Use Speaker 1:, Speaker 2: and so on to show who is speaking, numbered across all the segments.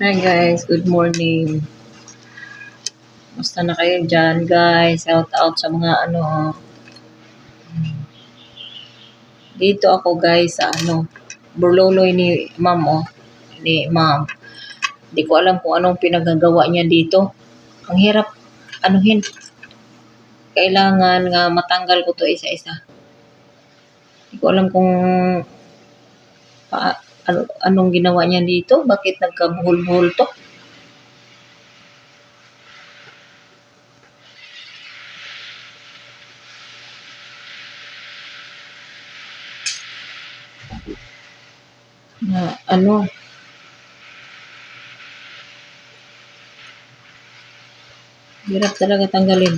Speaker 1: Hi guys, good morning. Musta na kayo dyan guys? Shout out sa mga ano. Dito ako guys sa ano, burloloy ni ma'am oh. Ni ma'am. Hindi ko alam kung anong pinagagawa niya dito. Ang hirap anuhin. Kailangan nga matanggal ko to isa-isa. Hindi ko alam kung pa, ano, anong ginawa niya dito. Bakit nagkabuhol-buhol to? na ano hirap talaga tanggalin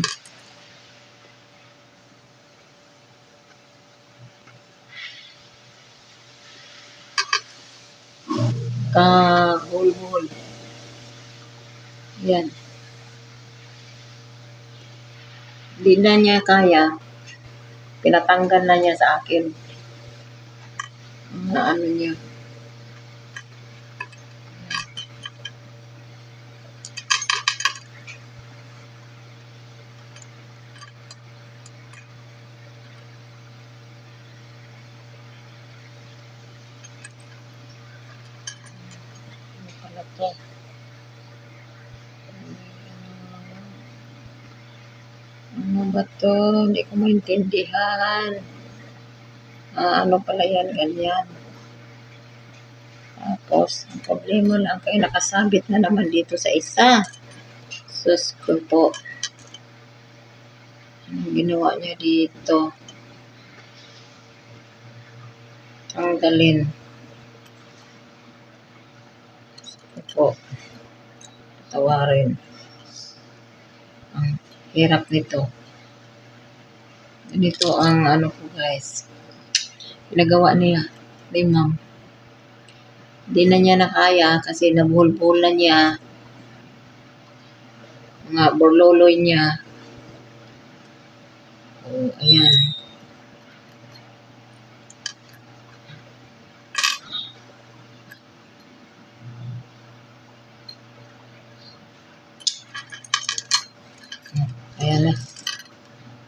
Speaker 1: kahul-hul yan. Hindi na niya kaya. Pinatanggal na niya sa akin. Na ano niya To? Ano ba to? Hindi ko maintindihan. Ah, ano pala yan? Ganyan. Tapos, ang problema lang kayo, nakasabit na naman dito sa isa. Sus ko po. Anong ginawa niya dito? Tanggalin. Sus ko po. Tawarin. Ang hirap nito. Ganito ang ano ko guys. Pinagawa niya. Ni ma'am. Hindi na niya nakaya kasi nabuhol-buhol na niya. Mga borloloy niya. Oh, ayan. Ayan na.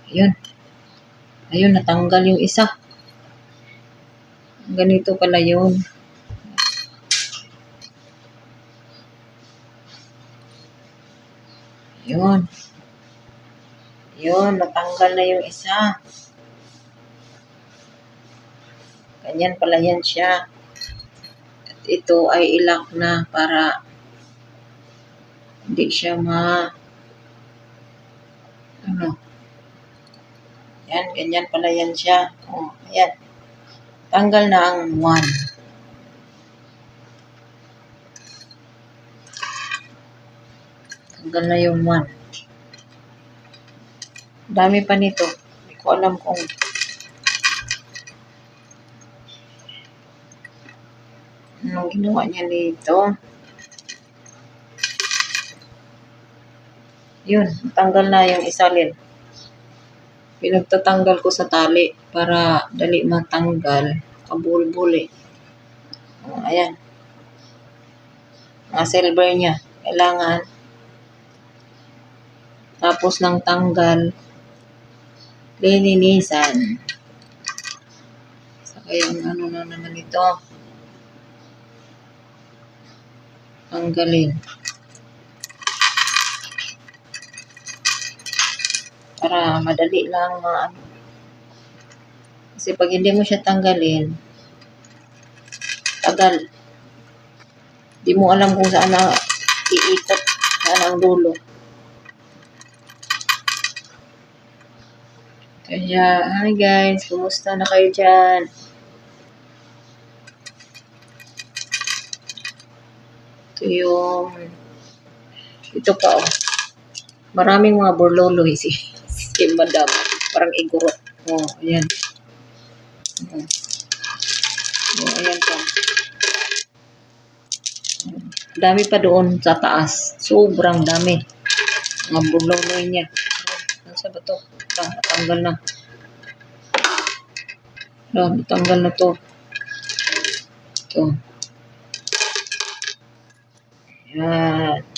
Speaker 1: Ayun. Ayun, natanggal yung isa. Ganito pala yun. Yun. Yun, natanggal na yung isa. Ganyan pala yan siya. At ito ay ilak na para hindi siya ma ano. Yan, ganyan pala yan siya. Oh, ayan. Tanggal na ang 1. Tanggal na yung 1. Dami pa nito. Hindi ko alam kung anong ginawa niya dito. Yun, tanggal na yung isalin. Pinagtatanggal ko sa tali para dali matanggal. Kabulbul eh. Oh, ayan. Mga silver niya. Kailangan tapos ng tanggal lininisan. Saka yung ano na naman ito. Tanggalin. Para madali lang ma Kasi pag hindi mo siya tanggalin, tagal. Di mo alam kung saan na iikot, saan ang dulo. Kaya, hi guys, kumusta na kayo dyan? Ito yung, ito pa oh. Maraming mga borloloy si, si madam. Parang igurot. Oh, ayan. Oh, oh ayan pa. Dami pa doon sa taas. Sobrang dami. Mga borloloy niya. Ano sa ba to? Ah, natanggal na. Ah, natanggal na to. Ito. Yan.